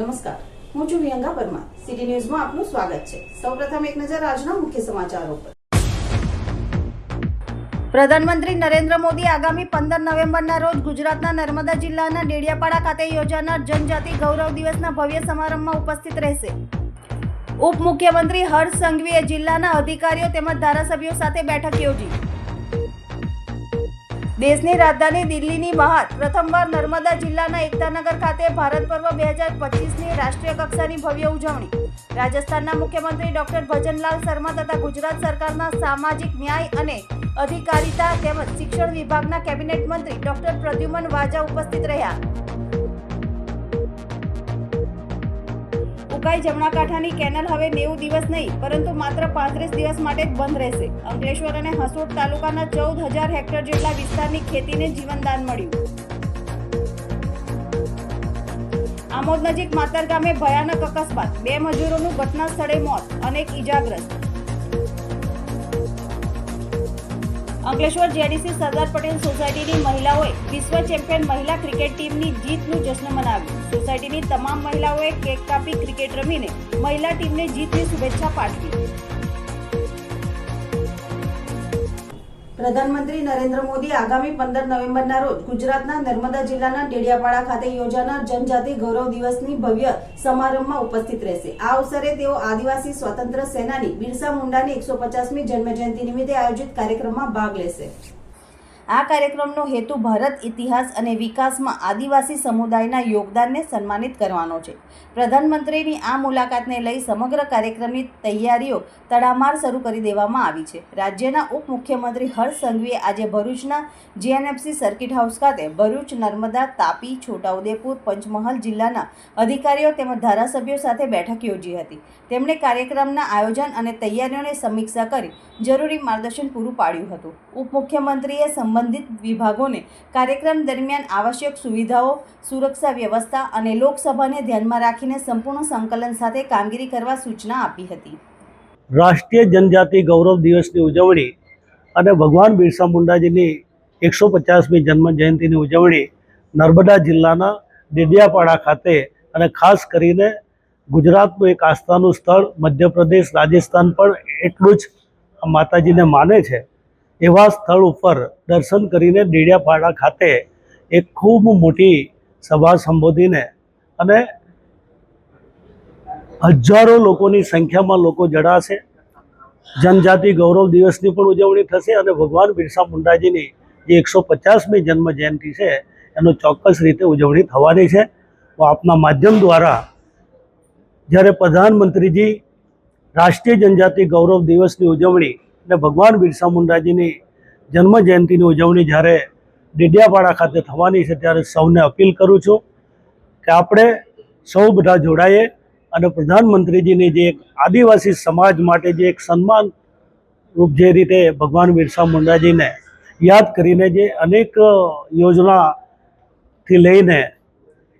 નમસ્કાર. હું છું વિહંગા પરમાર. સિટી ન્યૂઝમાં આપનું સ્વાગત છે. સૌપ્રથમ એક નજર આજના મુખ્ય સમાચારો પર. પ્રધાનમંત્રી નરેન્દ્ર મોદી આગામી પંદર નવેમ્બરના રોજ ગુજરાતના નર્મદા જિલ્લાના ડેડિયાપાડા ખાતે યોજાનાર જનજાતિ ગૌરવ દિવસના ભવ્ય સમારંભમાં ઉપસ્થિત રહેશે. ઉપમુખ્યમંત્રી હર્ષ સંઘવીએ જિલ્લાના અધિકારીઓ તેમજ ધારાસભ્યો સાથે બેઠક યોજી. દેશની રાજધાની દિલ્હીની બહાર પ્રથમવાર નર્મદા જિલ્લાના એકતાનગર ખાતે ભારત પર્વ બે હજાર પચીસની રાષ્ટ્રીય કક્ષાની ભવ્ય ઉજવણી. રાજસ્થાનના મુખ્યમંત્રી ડોક્ટર ભજનલાલ શર્મા તથા ગુજરાત સરકારના સામાજિક ન્યાય અને અધિકારિતા તેમજ શિક્ષણ વિભાગના કેબિનેટ મંત્રી ડોક્ટર પ્રદ્યુમન વાજા ઉપસ્થિત રહ્યા. ઉકાઈ જમણા કાંઠાની કેનલ હવે નેવું દિવસ નહીં, પરંતુ માત્ર પાંત્રીસ દિવસ માટે જ બંધ રહેશે. અંકલેશ્વર અને હસોડ તાલુકાના ચૌદ હજાર હેક્ટર જેટલા વિસ્તારની ખેતીને જીવનદાન મળ્યું. આમોદ નજીક માતર ગામે ભયાનક અકસ્માત. બે મજૂરોનું ઘટના સ્થળે મોત, અનેક ઈજાગ્રસ્ત. અંકલેશ્વર જેડીસી સરદાર પટેલ સોસાયટીની મહિલાઓએ વિશ્વ ચેમ્પિયન મહિલા ક્રિકેટ ટીમની જીતનું જશ્ન મનાવ્યું. સોસાયટીની તમામ મહિલાઓએ કેક કાપી ક્રિકેટ રમીને મહિલા ટીમને જીતની શુભેચ્છા પાઠવી. પ્રધાનમંત્રી નરેન્દ્ર મોદી આગામી પંદર નવેમ્બરના રોજ ગુજરાતના નર્મદા જિલ્લાના ડેડિયાપાડા ખાતે યોજાનાર જનજાતિ ગૌરવ દિવસની ભવ્ય સમારંભમાં ઉપસ્થિત રહેશે. આ અવસરે તેઓ આદિવાસી સ્વતંત્ર સેનાની બિરસા મુંડાની એકસો પચાસમી જન્મજયંતિ નિમિત્તે આયોજિત કાર્યક્રમમાં ભાગ લેશે. આ કાર્યક્રમનો હેતુ ભારત, ઇતિહાસ અને વિકાસમાં આદિવાસી સમુદાયના યોગદાનને સન્માનિત કરવાનો છે. પ્રધાનમંત્રીની આ મુલાકાતને લઈ સમગ્ર કાર્યક્રમની તૈયારીઓ તડામાર શરૂ કરી દેવામાં આવી છે. રાજ્યના ઉપમુખ્યમંત્રી હર્ષ સંઘવીએ આજે ભરૂચના જીએનએફસી સર્કિટ હાઉસ ખાતે ભરૂચ, નર્મદા, તાપી, છોટાઉદેપુર, પંચમહાલ જિલ્લાના અધિકારીઓ તેમજ ધારાસભ્યો સાથે બેઠક યોજી હતી. તેમણે કાર્યક્રમના આયોજન અને તૈયારીઓની સમીક્ષા કરી જરૂરી માર્ગદર્શન પૂરું પાડ્યું હતું. ઉપમુખ્યમંત્રીએ સંબંધિત વિભાગોને કાર્યક્રમ દરમિયાન આવશ્યક સુવિધાઓ, સુરક્ષા વ્યવસ્થા અને લોકસભાને ધ્યાનમાં રાખીને સંપૂર્ણ સંકલન સાથે કામગીરી કરવા સૂચના આપી હતી. રાષ્ટ્રીય જનજાતિ ગૌરવ દિવસની ઉજવણી અને ભગવાન બિરસા મુંડાજીની એકસો પચાસમી જન્મ જયંતિની ઉજવણી નર્મદા જિલ્લાના ડેડિયાપાડા ખાતે અને ખાસ કરીને ગુજરાતનું એક આસ્થાનું સ્થળ મધ્યપ્રદેશ, રાજસ્થાન પણ એટલું જ માતાજીને માને છે. એવા સ્થળ ઉપર દર્શન કરીને ડેડિયાપાડા ખાતે એક ખૂબ મોટી સભા સંબોધીને અને હજારો લોકોની સંખ્યામાં લોકો જડાશે. જનજાતિ ગૌરવ દિવસની પણ ઉજવણી થશે અને ભગવાન બિરસા મુંડાજીની જે એકસો પચાસમી જન્મ જયંતિ છે, એનો ચોક્કસ રીતે ઉજવણી થવાની છે. આપના માધ્યમ દ્વારા જ્યારે પ્રધાનમંત્રીજી રાષ્ટ્રીય જનજાતિ ગૌરવ દિવસની ઉજવણી અને ભગવાન બિરસા મુંડાજીની જન્મ જયંતિની ઉજવણી જ્યારે ડેડિયાપાડા ખાતે થવાની છે ત્યારે સૌને અપીલ કરું છું કે આપણે સૌ બધા જોડાઈએ અને પ્રધાનમંત્રીજીની જે એક આદિવાસી સમાજ માટે જે એક સન્માન રૂપ જે રીતે ભગવાન બિરસા મુંડાજીને યાદ કરીને જે અનેક યોજનાથી લઈને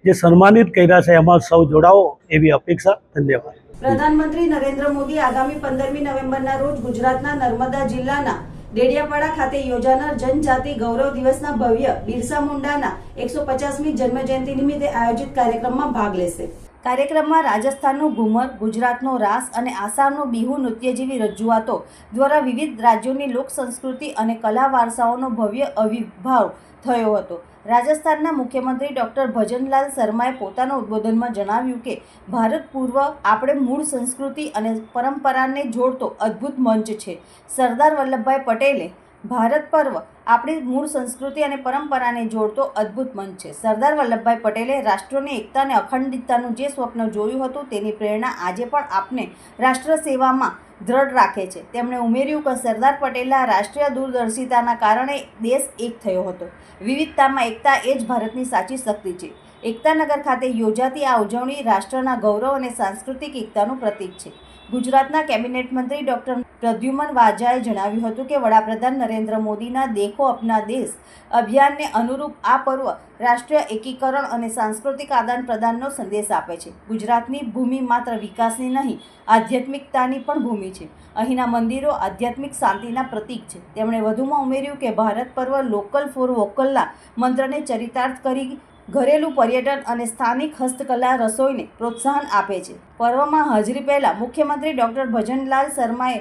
જે સન્માનિત કર્યા છે, એમાં સૌ જોડાઓ એવી અપેક્ષા. ધન્યવાદ. પ્રધાનમંત્રી નરેન્દ્ર મોદી આગામી પંદરમી નવેમ્બરના રોજ ગુજરાતના નર્મદા જિલ્લાના ડેડિયાપાડા ખાતે યોજાનાર જનજાતિ ગૌરવ દિવસના ભવ્ય બિરસા મુંડાના એકસો પચાસમી જન્મજયંતિ નિમિત્તે આયોજિત કાર્યક્રમમાં ભાગ લેશે. કાર્યક્રમમાં રાજસ્થાનનું ઘુમર, ગુજરાતનો રાસ અને આસામનું બિહુ નૃત્ય જેવી રજૂઆતો દ્વારા વિવિધ રાજ્યોની લોક સંસ્કૃતિ અને કલા વારસાઓનો ભવ્ય અવિર્ભાવ થયો હતો. રાજસ્થાનના મુખ્યમંત્રી ડૉક્ટર ભજનલાલ શર્માએ પોતાના ઉદ્બોધનમાં જણાવ્યું કે, ભારત પૂર્વ આપણે મૂળ સંસ્કૃતિ અને પરંપરાને જોડતો અદ્ભુત મંચ છે. સરદાર વલ્લભભાઈ પટેલે ભારત પર્વ આપણી મૂળ સંસ્કૃતિ અને પરંપરાને જોડતો અદ્ભુત મંચ છે. સરદાર વલ્લભભાઈ પટેલે રાષ્ટ્રની એકતા અને અખંડિતતાનું જે સ્વપ્ન જોયું હતું તેની પ્રેરણા આજે પણ આપને રાષ્ટ્ર સેવામાં દ્રઢ રાખે છે. તેમણે ઉમેર્યું કે સરદાર પટેલના રાષ્ટ્રીય દૂરદર્શિતાના કારણે દેશ એક થયો હતો. વિવિધતામાં એકતા એ જ ભારતની સાચી શક્તિ છે. એકતાનગર ખાતે યોજાતી આ ઉજવણી રાષ્ટ્રના ગૌરવ અને સાંસ્કૃતિક એકતાનું પ્રતીક છે. ગુજરાતના કેબિનેટ મંત્રી ડોક્ટર પ્રદ્યુમન વાજાએ જણાવ્યું હતું કે વડાપ્રધાન નરેન્દ્ર મોદીના દેખો અપના દેશ અભિયાનને અનુરૂપ આ પર્વ રાષ્ટ્રીય એકીકરણ અને સાંસ્કૃતિક આદાન પ્રદાનનો સંદેશ આપે છે. ગુજરાતની ભૂમિ માત્ર વિકાસની નહીં, આધ્યાત્મિકતાની પણ ભૂમિ છે. અહીંના મંદિરો આધ્યાત્મિક શાંતિના પ્રતીક છે. તેમણે વધુમાં ઉમેર્યું કે ભારત પર્વ લોકલ ફોર વોકલના મંત્રને ચરિતાર્થ કરી ઘરેલું પર્યટન અને સ્થાનિક હસ્તકલા રસોઈને પ્રોત્સાહન આપે છે. પર્વમાં હાજરી પહેલાં મુખ્યમંત્રી ડૉક્ટર ભજનલાલ શર્માએ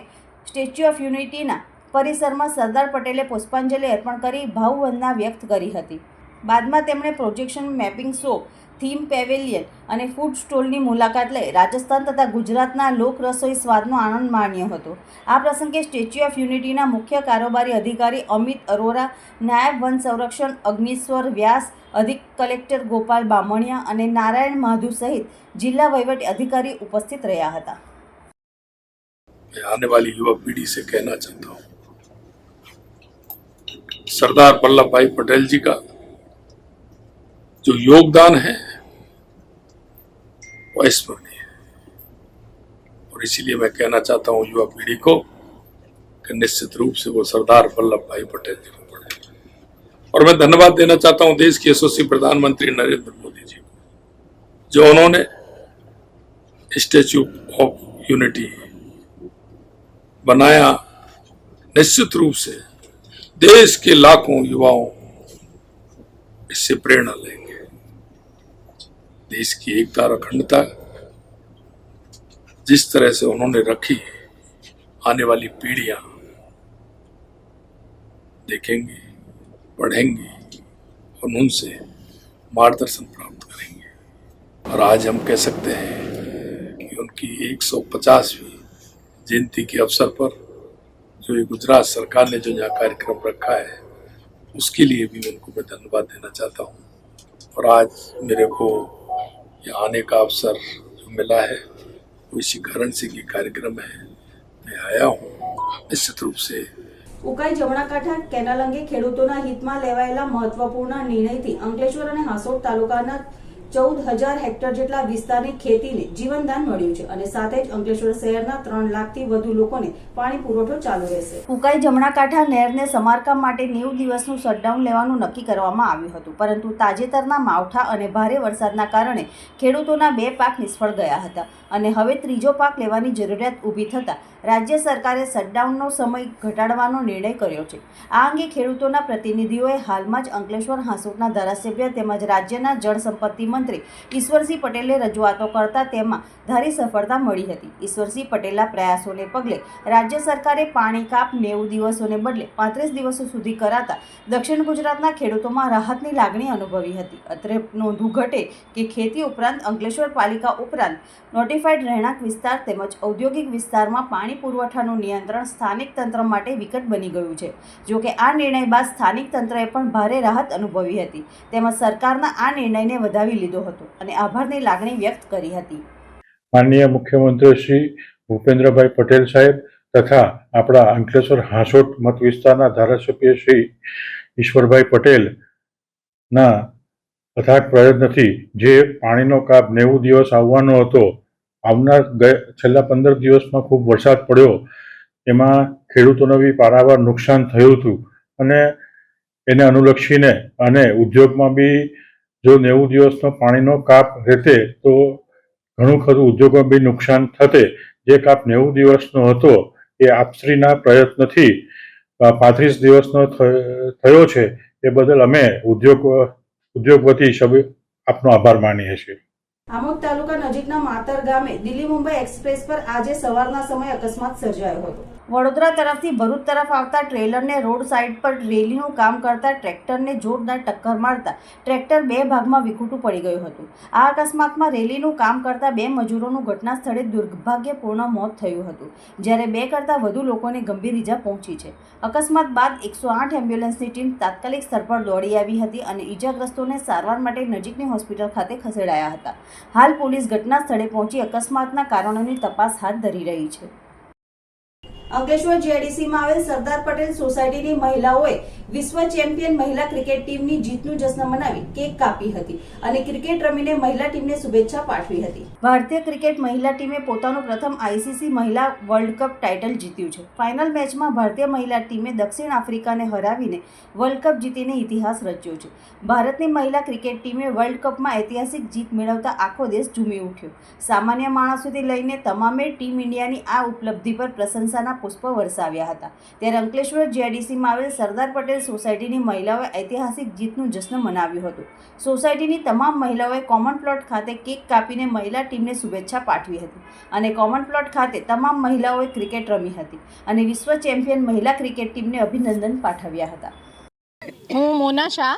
સ્ટેચ્યુ ઓફ યુનિટીના પરિસરમાં સરદાર પટેલે પુષ્પાંજલિ અર્પણ કરી ભાવવંદના વ્યક્ત કરી હતી. બાદમાં તેમણે projection mapping show theme pavilion અને ફૂડ સ્ટોલની મુલાકાત લઈ રાજસ્થાન તથા ગુજરાતના લોક રસોઈ સ્વાદનો આનંદ માણ્યો હતો આ પ્રસંગે સ્ટેચ્યુ ઓફ યુનિટીના મુખ્ય કારોબારી અધિકારી અમિત અરોરા નાયબ વન સંરક્ષણ અગ્નિશ્વર વ્યાસ અધિક કલેક્ટર ગોપાલ બામણિયા અને નારાયણ માધુ સહિત જિલ્લા વહીવટી અધિકારી ઉપસ્થિત રહ્યા હતા मैं आने वाली युवा पीढ़ी से कहना चाहता हूँ सरदार वल्लभ भाई पटेल जी का जो योगदान है वो स्मरणीय है। और इसीलिए मैं कहना चाहता हूँ, युवा पीढ़ी को कि निश्चित रूप से वो सरदार वल्लभ भाई पटेल जी को पढ़े। और मैं धन्यवाद देना चाहता हूँ देश के यशस्वी प्रधानमंत्री नरेंद्र मोदी जी को, जो उन्होंने स्टेच्यू ऑफ़ यूनिटी बनाया निश्चित रूप से देश के लाखों युवाओं इससे प्रेरणा लेंगे। देश की एकता और अखंडता जिस तरह से उन्होंने रखी, आने वाली पीढ़ियाँ देखेंगी, पढ़ेंगी और उनसे मार्गदर्शन प्राप्त करेंगे। और आज हम कह सकते हैं कि उनकी 150वीं जयंती के अवसर पर जो ये गुजरात सरकार ने जो यहाँ कार्यक्रम रखा है, उसके लिए भी उनको मैं धन्यवाद देना चाहता हूँ। और आज मेरे को यहाँ आने का अवसर जो मिला है वो इसी कारण से ये कार्यक्रम है मैं आया हूँ निश्चित रूप से ઉકાઈ જમણાકાંઠા કેનાલ અંગે ખેડૂતોના હિતમાં લેવાયેલા મહત્વપૂર્ણ નિર્ણયથી અંકલેશ્વર અને હાસોડ તાલુકાના ચૌદ હજાર હેક્ટર જેટલા વિસ્તારની ખેતીને જીવનદાન મળ્યું છે અને સાથે જ અંકલેશ્વર શહેરના ત્રણ લાખથી વધુ લોકોને પાણી પુરવઠો ચાલુ રહેશે. ઉકાઈ જમણાકાંઠા નહેરને સમારકામ માટે નેવું દિવસનું શટડાઉન લેવાનું નક્કી કરવામાં આવ્યું હતું, પરંતુ તાજેતરના માવઠા અને ભારે વરસાદના કારણે ખેડૂતોના બે પાક નિષ્ફળ ગયા હતા અને હવે ત્રીજો પાક લેવાની જરૂરિયાત ઊભી થતાં રાજ્ય સરકારે શટડાઉનનો સમય ઘટાડવાનો નિર્ણય કર્યો છે. આ અંગે ખેડૂતોના પ્રતિનિધિઓએ હાલમાં જ અંકલેશ્વર હાંસોટના ધારાસભ્ય તેમજ રાજ્યના જળ સંપત્તિ મંત્રી ઈશ્વરસિંહ પટેલે રજૂઆતો કરતા તેમાં ધારી સફળતા મળી હતી. ઈશ્વરસિંહ પટેલના પ્રયાસોને પગલે રાજ્ય સરકારે પાણી કાપ નેવું દિવસોને બદલે પાંત્રીસ દિવસો સુધી કરાતા દક્ષિણ ગુજરાતના ખેડૂતોમાં રાહતની લાગણી અનુભવી હતી. અત્રે નોંધવું ઘટે કે ખેતી ઉપરાંત અંકલેશ્વર પાલિકા ઉપરાંત નોટિફાઈડ રહેણાંક વિસ્તાર તેમજ ઔદ્યોગિક વિસ્તારમાં પાણી પુરવઠાનું નિયંત્રણ સ્થાનિક તંત્ર માટે વિકટ બની ગયું છે. જોકે આ નિર્ણય બાદ સ્થાનિક તંત્રએ પણ ભારે રાહત અનુભવી હતી. તેમજ સરકારના આ નિર્ણયને વધાવી લીધો. હતો અને આભારની લાગણી વ્યક્ત કરી હતી. માનનીય મુખ્યમંત્રી શ્રી ભૂપેન્દ્રભાઈ પટેલ સાહેબ તથા આપણા અંકલેશ્વર હાંસોટ મત વિસ્તારના ધારાસભ્ય શ્રી ઈશ્વરભાઈ પટેલ ના અથાગ પ્રયત્નથી જે પાણીનો કાપ નેવું દિવસ આવવાનો હતો, આવનાર છેલ્લા પંદર દિવસમાં ખૂબ વરસાદ પડ્યો, એમાં ખેડૂતોને બી પારાવાર નુકસાન થયું હતું અને એને અનુલક્ષીને અને ઉદ્યોગમાં બી જો નેવું દિવસનો પાણીનો કાપ રહેતે તો ઘણું ખરું ઉદ્યોગમાં બી નુકસાન થતે. જે કાપ નેવું દિવસનો હતો એ આપશ્રીના પ્રયત્નથી પાંત્રીસ દિવસનો થયો છે. એ બદલ અમે ઉદ્યોગ ઉદ્યોગપતિ વતી આપનો આભાર માનીએ છીએ. આમોદ તાલુકા નજીકના માતર ગામે દિલ્હી મુંબઈ એક્સપ્રેસ પર આજે સવારના સમયે અકસ્માત સર્જાયો હતો. વડોદરા તરફથી ભરૂચ તરફ આવતા ટ્રેલરને રોડ સાઈડ પર રેલીનું કામ કરતા ટ્રેક્ટરને જોરદાર ટક્કર મારતા ટ્રેક્ટર બે ભાગમાં વિખૂટું પડી ગયું હતું. આ અકસ્માતમાં રેલીનું કામ કરતા બે મજૂરોનું ઘટના સ્થળે દુર્ભાગ્યપૂર્ણ મોત થયું હતું, જ્યારે બે કરતાં વધુ લોકોને ગંભીર ઈજા પહોંચી છે. અકસ્માત બાદ એકસો આઠ એમ્બ્યુલન્સની ટીમ તાત્કાલિક સ્થળ પર દોડી આવી હતી અને ઈજાગ્રસ્તોને સારવાર માટે નજીકની હોસ્પિટલ ખાતે ખસેડાયા હતા. હાલ પોલીસ ઘટના સ્થળે પહોંચી અકસ્માતના કારણોની તપાસ હાથ ધરી રહી છે. અંકલેશ્વર જીઆઈડીસીમાં આવેલ સરદાર પટેલ સોસાયટીની મહિલાઓએ વિશ્વ ચેમ્પિયન મહિલા ક્રિકેટ ટીમની જીતનું જશ્ન મનાવી કેક કાપી હતી અને ક્રિકેટ રમીને મહિલા ટીમને શુભેચ્છા પાઠવી હતી. ભારતીય ક્રિકેટ મહિલા ટીમે પોતાનું પ્રથમ આઈસીસી મહિલા વર્લ્ડ કપ ટાઇટલ જીત્યું છે. ફાઇનલ મેચમાં ભારતીય મહિલા ટીમે દક્ષિણ આફ્રિકાને હરાવીને વર્લ્ડ કપ જીતીને ઇતિહાસ રચ્યો છે. ભારતની મહિલા ક્રિકેટ ટીમે વર્લ્ડ કપમાં ઐતિહાસિક જીત મેળવતા આખો દેશ ઝૂમી ઉઠ્યો. સામાન્ય માણસોથી લઈને તમામે ટીમ ઇન્ડિયાની આ ઉપલબ્ધિ પર પ્રશંસાના પુષ્પ વરસાવ્યા હતા. ત્યારે અંકલેશ્વર જીઆઈડીસીમાં આવેલ સરદાર પટેલ સોસાયટીની મહિલાઓએ ઐતિહાસિક જીતનું જશ્ન મનાવ્યું હતું. સોસાયટીની તમામ મહિલાઓએ કોમન પ્લોટ ખાતે કેક કાપીને મહિલા ટીમને શુભેચ્છા પાઠવી હતી અને કોમન પ્લોટ ખાતે તમામ મહિલાઓએ ક્રિકેટ રમી હતી અને વિશ્વ ચેમ્પિયન મહિલા ક્રિકેટ ટીમને અભિનંદન પાઠવ્યા હતા. હું મોના શાહ,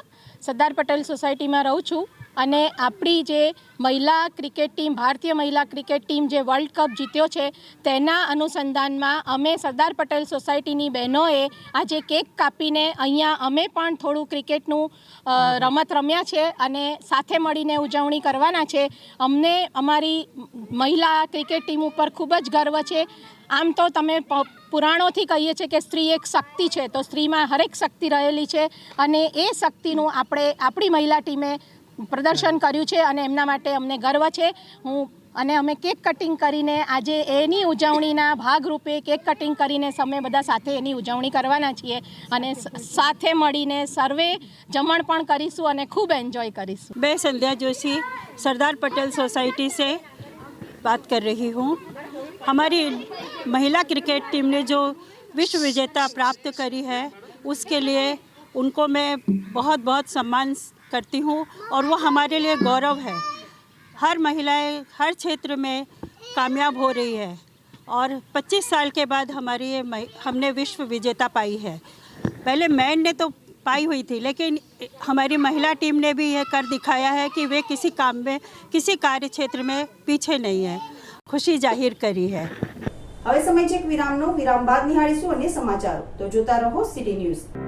સરદાર પટેલ સોસાયટીમાં રહું છું. અને આપણી જે મહિલા ક્રિકેટ ટીમ, ભારતીય મહિલા ક્રિકેટ ટીમ જે વર્લ્ડ કપ જીત્યો છે, તેના અનુસંધાનમાં અમે સરદાર પટેલ સોસાયટીની બહેનોએ આજે કેક કાપીને અહીંયા અમે પણ થોડું ક્રિકેટનું રમત રમ્યા છે અને સાથે મળીને ઉજવણી કરવાના છે. અમને અમારી મહિલા ક્રિકેટ ટીમ ઉપર ખૂબ જ ગર્વ છે. આમ તો તમે પુરાણોથી કહીએ છીએ કે સ્ત્રી એક શક્તિ છે, તો સ્ત્રીમાં હરેક શક્તિ રહેલી છે અને એ શક્તિનું આપણે, આપણી મહિલા ટીમે પ્રદર્શન કર્યું છે અને એમના માટે અમને ગર્વ છે હું અને અમે કેક કટિંગ કરીને આજે એની ઉજવણીના ભાગરૂપે કેક કટિંગ કરીને અમે બધા સાથે એની ઉજવણી કરવાના છીએ અને સ- સાથે મળીને સર્વે જમણ પણ કરીશું અને ખૂબ એન્જોય કરીશું मैं संध्या जोशी सरदार पटेल सोसाइटी से बात कर रही हूँ हमारी महिला क्रिकेट टीम ने जो विश्व विजेता प्राप्त करी है उसके लिए उनको मैं बहुत बहुत सम्मान करती हूँ और वो हमारे लिए गौरव है हर महिलाएं हर क्षेत्र में कामयाब हो रही है और 25 साल के बाद हमारी ये महि- हमने विश्व विजेता पाई है पहले मैन ने तो पाई हुई थी लेकिन हमारी महिला टीम ने भी यह कर दिखाया है कि वे किसी काम में किसी कार्य क्षेत्र में पीछे नहीं है खुशी जाहिर करी है હવે સમય છે એક વિરામનો વિરામ બાદ નિહાળીશું અન્ય સમાચારો તો જોતા રહો સિટી ન્યૂઝ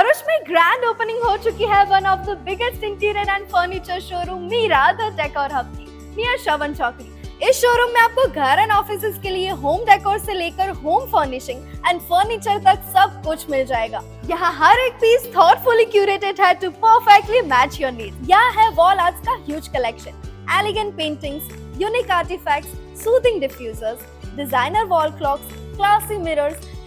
भरूच में ग्रैंड ओपनिंग हो चुकी है one of the biggest interior and furniture showroom Mira the decor hub की नियर शवन चौकड़ी इस शोरूम में आपको घर एंड ऑफ़िस के लिए होम डेकोर से लेकर होम फर्निशिंग एंड फर्नीचर तक सब कुछ मिल जाएगा। यहाँ हर एक पीस थॉटफुली क्यूरेटेड है to perfectly match your need यहाँ है वॉल आर्ट्स का huge collection elegant paintings unique artifacts soothing diffusers designer wall clocks classy mirrors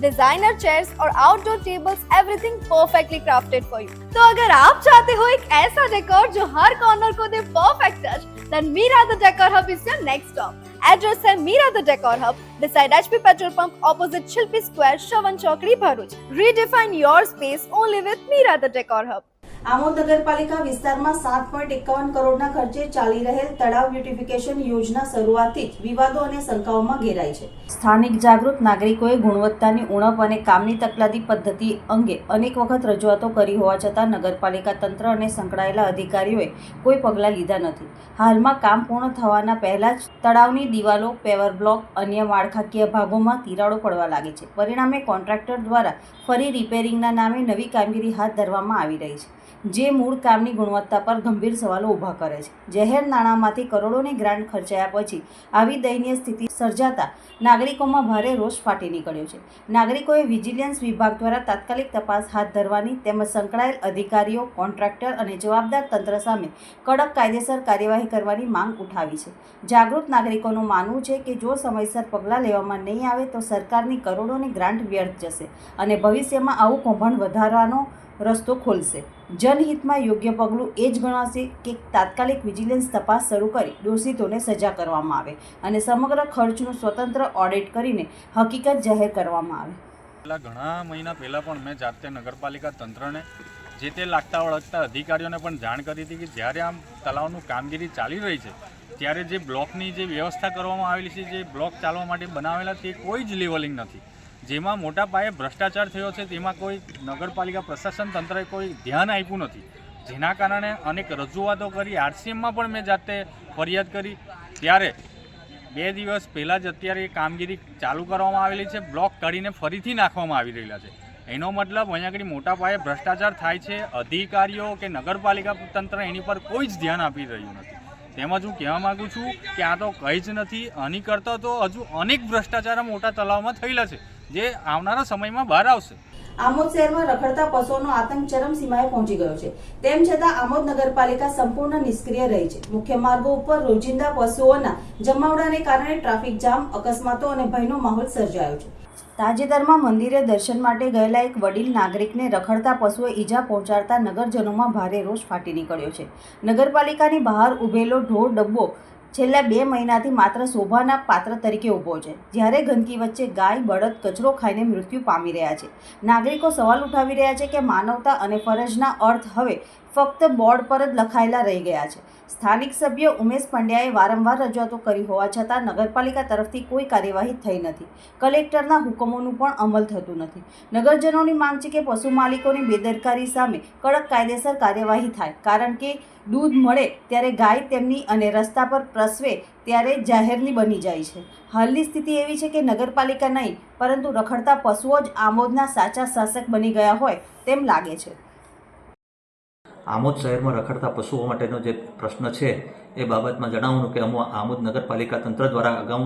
designer chairs और outdoor tables everything perfectly crafted for you तो अगर आप चाहते हो एक ऐसा डेकोर जो हर कॉर्नर को दे perfect touch then Mira the decor hub is your next stop address है Mira the decor hub beside HP petrol pump, opposite Shilpi Square, Shavan चौकड़ी Bharuch. Redefine your space only with Mira the Decor Hub. Amod નગરપાલિકા વિસ્તારમાં સાત point એકાવન કરોડના ખર્ચે ચાલી રહેલ તળાવ બ્યુટિફિકેશન યોજના શરૂઆતથી જ વિવાદો અને શંકાઓમાં ઘેરાઈ છે. સ્થાનિક જાગૃત નાગરિકોએ ગુણવત્તાની ઉણપ અને કામની તકલાદી પદ્ધતિ અંગે અનેક વખત રજૂઆતો કરી હોવા છતાં નગરપાલિકા તંત્ર અને સંકળાયેલા અધિકારીઓએ કોઈ પગલાં લીધા નથી. હાલમાં કામ પૂર્ણ થવાના પહેલાં જ તળાવની દિવાલો, પેવર બ્લોક, અન્ય માળખાકીય ભાગોમાં તિરાડો પડવા લાગે છે. પરિણામે કોન્ટ્રાક્ટર દ્વારા ફરી રિપેરિંગના નામે નવી કામગીરી હાથ ધરવામાં આવી રહી છે. જે મૂળ કામની ગુણવત્તા પર ગંભીર સવાલો ઊભા કરે છે. જાહેર નાણાંમાંથી કરોડોની ગ્રાન્ટ ખર્ચાયા પછી આવી દયનીય સ્થિતિ સર્જાતા નાગરિકોમાં ભારે રોષ ફાટી નીકળ્યો છે. નાગરિકોએ વિજિલન્સ વિભાગ દ્વારા તાત્કાલિક તપાસ હાથ ધરવાની તેમજ સંકળાયેલ અધિકારીઓ, કોન્ટ્રાક્ટર અને જવાબદાર તંત્ર સામે કડક કાયદેસર કાર્યવાહી કરવાની માંગ ઉઠાવી છે. જાગૃત નાગરિકોનું માનવું છે કે જો સમયસર પગલાં લેવામાં નહીં આવે તો સરકારની કરોડોની ગ્રાન્ટ વ્યર્થ જશે અને ભવિષ્યમાં આવું કૌભાંડ વધારવાનો રસ્તો ખોલશે. જનહિતમાં યોગ્ય પગલું એ જ ગણાશે કે તાત્કાલિક વિજિલન્સ તપાસ શરૂ કરી દોષિતોને સજા કરવામાં આવે અને સમગ્ર ખર્ચનું સ્વતંત્ર ઓડિટ કરીને હકીકત જાહેર કરવામાં આવે. પહેલાં ઘણા મહિના પહેલાં પણ મેં જાતે નગરપાલિકા તંત્રને જે તે લાગતા વળગતા અધિકારીઓને પણ જાણ કરી હતી કે જ્યારે આમ તલાવનું કામગીરી ચાલી રહી છે, ત્યારે જે બ્લોકની જે વ્યવસ્થા કરવામાં આવેલી છે, જે બ્લોક ચાલવા માટે બનાવેલા તે કોઈ જ લેવલિંગ નથી. જેમાં મોટા પાયે ભ્રષ્ટાચાર થયો છે, તેમાં કોઈ નગરપાલિકા પ્રશાસન તંત્રએ કોઈ ધ્યાન આપ્યું નથી. જેના કારણે અનેક રજૂઆતો કરી, આરસીએમમાં પણ મેં જાતે ફરિયાદ કરી. ત્યારે બે દિવસ પહેલાં જ અત્યારે એ કામગીરી ચાલુ કરવામાં આવેલી છે, બ્લોક કાઢીને ફરીથી નાખવામાં આવી રહેલા છે. એનો મતલબ અહીંયા આગળ મોટા પાયે ભ્રષ્ટાચાર થાય છે, અધિકારીઓ કે નગરપાલિકા તંત્ર એની પર કોઈ જ ધ્યાન આપી રહ્યું નથી. તેમજ હું કહેવા માગું છું કે આ તો કંઈ જ નથી, આની કરતાં તો હજુ અનેક ભ્રષ્ટાચાર મોટા તલાવમાં થયેલા છે. જે આવનારા સમયમાં બહાર આવશે. આમોદ શહેરમાં રખડતા પશુઓનો આતંક ચરમસીમાએ પહોંચી ગયો છે. તેમ છતાં આમોદ નગરપાલિકા સંપૂર્ણ નિષ્ક્રિય રહી છે. મુખ્ય માર્ગો ઉપર રોજિંદા પશુઓના જમાવડાને કારણે ટ્રાફિક જામ, અકસ્માતો અને ભયનો માહોલ સર્જાયો છે. તાજેતરમાં મંદિરે દર્શન માટે ગયેલા એક વડીલ નાગરિકને રખડતા પશુએ ઈજા પહોંચાડતા નગરજનોમાં ભારે રોષ ફાટી નીકળ્યો છે. નગરપાલિકાની બહાર ઉભેલો ઢોર ડબ્બો છેલ્લા બે મહિનાથી માત્ર શોભાના પાત્ર તરીકે ઊભો છે. જ્યારે ગંદકી વચ્ચે ગાય, બળદ, કચરો ખાઈને મૃત્યુ પામી રહ્યા છે. નાગરિકો સવાલ ઉઠાવી રહ્યા છે કે માનવતા અને ફરજના અર્થ હવે ફક્ત બોર્ડ પર જ લખાયેલા રહી ગયા છે. સ્થાનિક સભ્ય ઉમેશ પંડ્યાએ વારંવાર રજૂઆતો કરી હોવા છતાં નગરપાલિકા તરફથી કોઈ કાર્યવાહી થઈ નથી. કલેક્ટરના હુકમોનું પણ અમલ થતું નથી. નગરજનોની માંગ છે કે પશુ માલિકોની બેદરકારી સામે કડક કાયદેસર કાર્યવાહી થાય, કારણ કે દૂધ મળે ત્યારે ગાય તેમની અને રસ્તા પર પ્રસવે ત્યારે જાહેરની બની જાય છે. હાલની સ્થિતિ એવી છે કે નગરપાલિકા નહીં, પરંતુ રખડતા પશુઓ જ આમોદના સાચા શાસક બની ગયા હોય તેમ લાગે છે. આમોદ શહેરમાં રખડતા પશુઓ માટેનો જે પ્રશ્ન છે, એ બાબતમાં જણાવવાનું કે અમો આમોદ નગરપાલિકા તંત્ર દ્વારા અગાઉ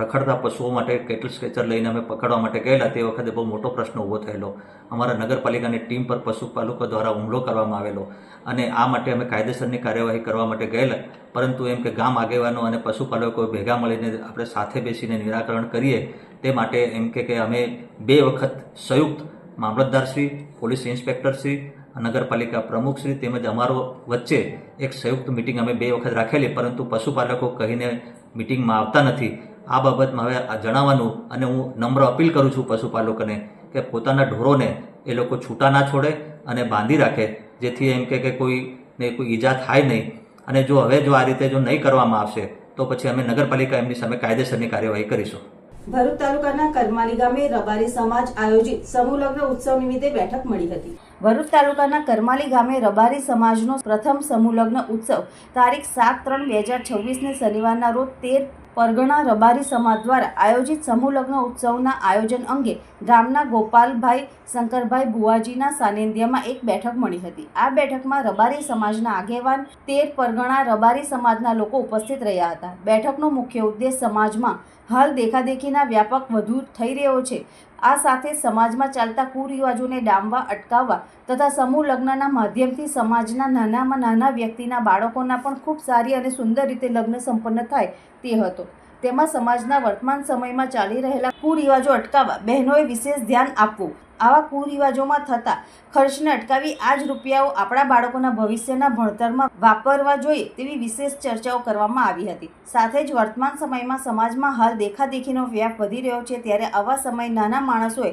રખડતા પશુઓ માટે કેટલ સ્કેચર લઈને અમે પકડવા માટે ગયેલા, તે વખતે બહુ મોટો પ્રશ્ન ઊભો થયેલો. અમારા નગરપાલિકાની ટીમ પર પશુપાલકો દ્વારા હુમલો કરવામાં આવેલો અને આ માટે અમે કાયદેસરની કાર્યવાહી કરવા માટે ગયેલા. પરંતુ એમ કે ગામ આગેવાનો અને પશુપાલકો ભેગા મળીને આપણે સાથે બેસીને નિરાકરણ કરીએ, તે માટે એમ કે અમે બે વખત સંયુક્ત મામલતદારશ્રી પોલીસ ઇન્સ્પેક્ટરશ્રી નગરપાલિકા પ્રમુખશ્રી તેમજ અમારો વચ્ચે એક સંયુક્ત મિટિંગ અમે બે વખત રાખેલી, પરંતુ પશુપાલકો કહીને મિટિંગમાં આવતા નથી. આ બાબતમાં હવે આ જણાવવાનું અને હું નમ્ર અપીલ કરું છું પશુપાલકોને કે પોતાના ઢોરોને એ લોકો છૂટા ના છોડે અને બાંધી રાખે, જેથી એમ કે કોઈને કોઈ ઈજા થાય નહીં. અને જો હવે જો આ રીતે જો નહીં કરવામાં આવશે, તો પછી અમે નગરપાલિકા એમની સામે કાયદેસરની કાર્યવાહી કરીશું. ભરૂચ તાલુકાના કરમાલી ગામે રબારી સમાજ આયોજિત સમૂહ લગ્ન ઉત્સવ નિમિત્તે બેઠક મળી હતી. ભરૂચ તાલુકાના કરમાલી ગામે રબારી સમાજનો પ્રથમ સમૂહ લગ્ન ઉત્સવ તારીખ સાત ત્રણ બે હજાર છવ્વીસને શનિવારના રોજ તેર પરગણા રબારી સમાજ દ્વારા આયોજિત સમૂહ લગ્ન ઉત્સવના આયોજન અંગે ગામના ગોપાલભાઈ, શંકરભાઈ ભુવાજીના સાનિધ્યમાં એક બેઠક મળી હતી. આ બેઠકમાં રબારી સમાજના આગેવાન તેર પરગણા રબારી સમાજના લોકો ઉપસ્થિત રહ્યા હતા. બેઠકનો મુખ્ય ઉદ્દેશ સમાજમાં હાલ દેખાદેખીના વ્યાપક વધુ થઈ રહ્યો છે. આ સાથે સમાજમાં ચાલતા કુરિવાજોને ડામવા, અટકાવવા તથા સમૂહ લગ્નના માધ્યમથી સમાજના નાનામાં નાના વ્યક્તિના બાળકોના પણ ખૂબ સારી અને સુંદર રીતે લગ્ન સંપન્ન થાય તે હતો. તેમાં સમાજના વર્તમાન સમયમાં ચાલી રહેલા કુરિવાજો અટકાવવા બહેનોએ વિશેષ ધ્યાન આપવું. આવા કુરિવાજોમાં થતા ખર્ચને અટકાવી આ જ રૂપિયાઓ આપણા બાળકોના ભવિષ્યના ભણતરમાં વાપરવા જોઈએ તેવી વિશેષ ચર્ચાઓ કરવામાં આવી હતી. સાથે જ વર્તમાન સમયમાં સમાજમાં હાલ દેખાદેખીનો વ્યાપ વધી રહ્યો છે ત્યારે આવા સમય નાના માણસોએ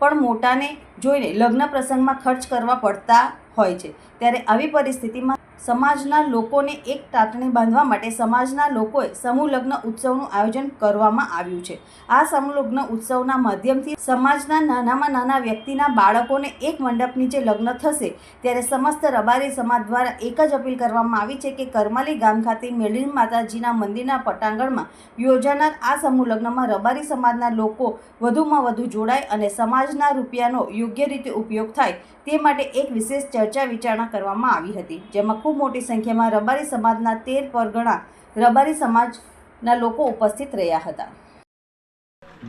પણ મોટાને જોઈને લગ્ન પ્રસંગમાં ખર્ચ કરવા પડતા હોય છે. ત્યારે આવી પરિસ્થિતિમાં સમાજના લોકોને એક તાતણે બાંધવા માટે સમાજના લોકોએ સમૂહ ઉત્સવનું આયોજન કરવામાં આવ્યું છે. આ સમૂહ ઉત્સવના માધ્યમથી સમાજના નાનામાં નાના વ્યક્તિના બાળકોને એક મંડપ નીચે લગ્ન થશે. ત્યારે સમસ્ત રબારી સમાજ દ્વારા એક જ અપીલ કરવામાં આવી છે કે કરમાલી ગામ ખાતે મેળીન માતાજીના મંદિરના પટાંગણમાં યોજાનાર આ સમૂહ લગ્નમાં રબારી સમાજના લોકો વધુમાં વધુ જોડાય અને સમાજના રૂપિયાનો યોગ્ય રીતે ઉપયોગ થાય તે માટે એક વિશેષ ચર્ચા વિચારણા કરવામાં આવી હતી, જેમાં ખૂબ મોટી સંખ્યામાં રબારી સમાજના તેર પરગણા રબારી સમાજના લોકો ઉપસ્થિત રહ્યા હતા.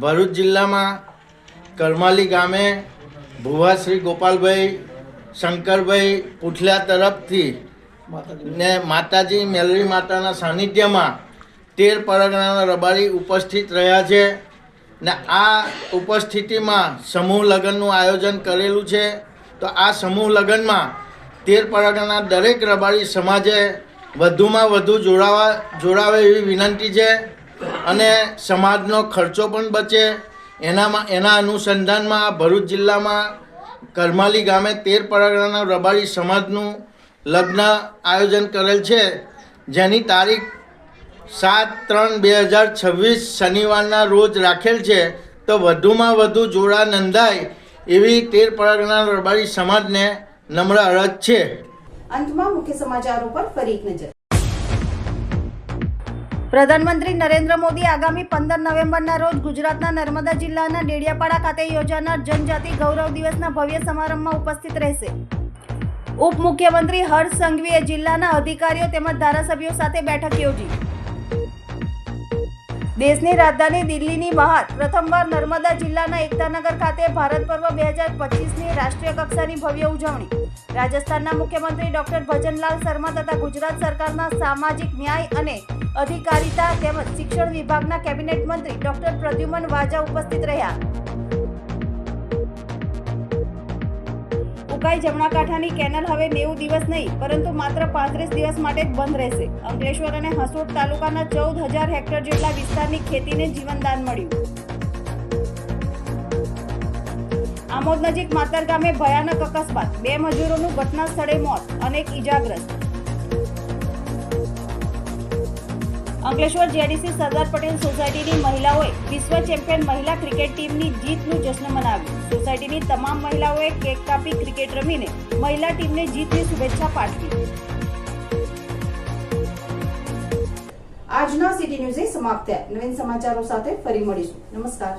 ભરૂચ જિલ્લામાં કરમાલી ગામે ભુવાશ્રી ગોપાલભાઈ શંકરભાઈ પુઠલા તરફથી ને માતાજી મેલરી માતાના સાનિધ્યમાં તેર પરગણાના રબારી ઉપસ્થિત રહ્યા છે ને આ ઉપસ્થિતિમાં સમૂહ લગ્નનું આયોજન કરેલું છે. તો આ સમૂહ લગ્નમાં તેર પરગણાના દરેક રબારી સમાજે વધુમાં વધુ જોડાવા જોડાવે એવી વિનંતી છે અને સમાજનો ખર્ચો પણ બચે. એનામાં એના અનુસંધાનમાં આ ભરૂચ જિલ્લામાં કરમાલી ગામે તેર પરગણાના રબારી સમાજનું લગ્ન આયોજન કરેલ છે, જેની તારીખ સાત ત્રણ બે હજાર છવ્વીસ શનિવારના રોજ રાખેલ છે. તો વધુમાં વધુ જોડા નોંધાય એવી તેર પરાગના રબારી સમાજને નમ્ર અરજ છે. અંતમાં મુખ્ય સમાચારો પર ફરી એક નજર. પ્રધાનમંત્રી નરેન્દ્ર મોદી આગામી પંદર નવેમ્બરના રોજ ગુજરાતના નર્મદા જિલ્લાના ડેડિયાપાડા ખાતે યોજાનાર જનજાતિ ગૌરવ દિવસના ભવ્ય સમારંભમાં ઉપસ્થિત રહેશે. ઉપમુખ્યમંત્રી હર્ષ સંઘવીએ જિલ્લાના અધિકારીઓ તેમજ ધારાસભ્યો સાથે બેઠક યોજી. દેશની રાજધાની દિલ્હીની બહાર પ્રથમવાર નર્મદા જિલ્લાના એકતાનગર ખાતે ભારત પર્વ બે હજાર પચીસની રાષ્ટ્રીય કક્ષાની ભવ્ય ઉજવણી. રાજસ્થાનના મુખ્યમંત્રી ડોક્ટર ભજનલાલ શર્મા તથા ગુજરાત સરકારના સામાજિક ન્યાય અને અધિકારિતા તેમજ શિક્ષણ વિભાગના કેબિનેટ મંત્રી ડોક્ટર પ્રદ્યુમન વાજા ઉપસ્થિત રહ્યા. ઉકાઈ જમણા કાંઠાની કેનલ હવે નેવું દિવસ નહીં, પરંતુ માત્ર પાંત્રીસ દિવસ માટે જ બંધ રહેશે. અંકલેશ્વર અને હસોટ તાલુકાના ચૌદ હજાર હેક્ટર જેટલા વિસ્તારની ખેતીને જીવનદાન મળ્યું. આમોદ નજીક માતર ગામે ભયાનક અકસ્માત. બે મજૂરોનું ઘટના સ્થળે મોત, અનેક ઈજાગ્રસ્ત. અંકલેશ્વર જેડીસી સરદાર પટેલ સોસાયટીની મહિલાઓએ વિશ્વ ચેમ્પિયન મહિલા ક્રિકેટ ટીમની જીતનું જશ્ન મનાવ્યું. સોસાયટીની તમામ મહિલાઓએ કેક કાપી ક્રિકેટ રમીને મહિલા ટીમને જીતની શુભેચ્છા પાઠવી. આજના સિટી ન્યૂઝે સમાપ્ત થયા. નવીન સમાચારો સાથે ફરી મળીશું. નમસ્કાર.